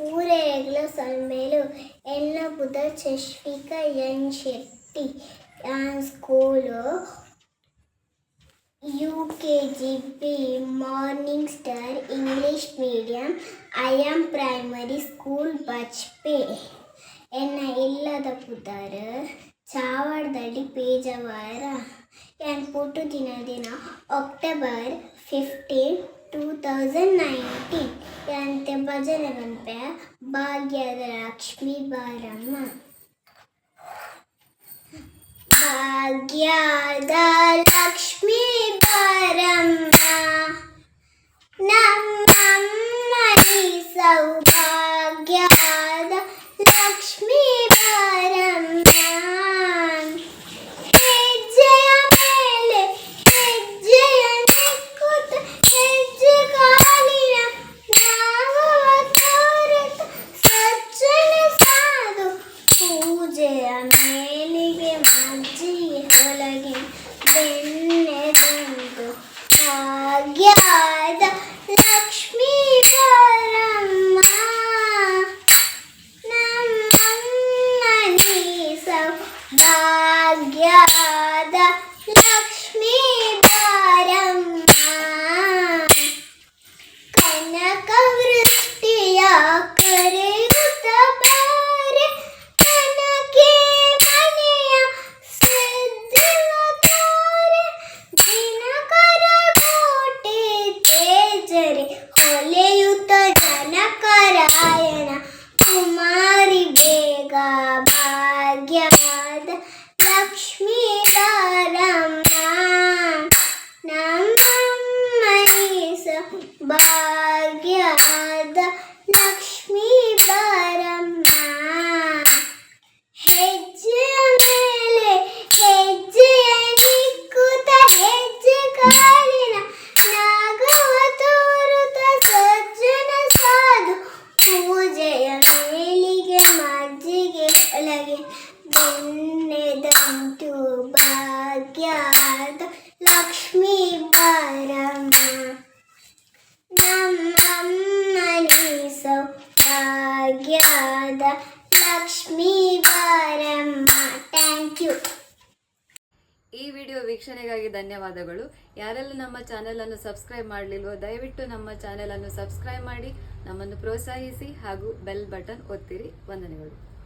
ഊരേഗ്ല സൺമേലു എന്ന ബുധ ചഷ്വിക N Shetty school U K G P morning star English medium. I am primary school ಬಚ್ಪೆ. ಎನ್ನ ಇಲ್ಲದ ಪುದರ್ ಚಾವಡದಲ್ಲಿ ಪೇಜವಾರ. ಎನ್ ಪುಟ್ಟು ದಿನ ದಿನ ಅಕ್ಟೋಬರ್ ಫಿಫ್ಟೀನ್ 2019 यानते भजनवन पे भाग्यद लक्ष्मी बारम्म। भाग्यद लक्ष्मी say ಭಾಗ್ಯವಾದ ಲಕ್ಷ್ಮೀ ಭಾಗ್ಯದ ಲಕ್ಷ್ಮೀ ಬಾರಮ್ಮ ನಮ್ಮಮ್ಮನಿ ಸೌಭಾಗ್ಯದ ಲಕ್ಷ್ಮೀ ಬಾರಮ್ಮ ಥ್ಯಾಂಕ್ ಯು ಈ ವಿಡಿಯೋ ವೀಕ್ಷಣೆಗಾಗಿ ಧನ್ಯವಾದಗಳು. ಯಾರೆಲ್ಲ ನಮ್ಮ ಚಾನೆಲ್ ಅನ್ನು ಸಬ್ಸ್ಕ್ರೈಬ್ ಮಾಡಲಿಲ್ವೋ, ದಯವಿಟ್ಟು ನಮ್ಮ ಚಾನೆಲ್ ಅನ್ನು ಸಬ್ಸ್ಕ್ರೈಬ್ ಮಾಡಿ, ನಮ್ಮನ್ನು ಪ್ರೋತ್ಸಾಹಿಸಿ ಹಾಗೂ ಬೆಲ್ ಬಟನ್ ಒತ್ತಿರಿ. ವಂದನೆಗಳು.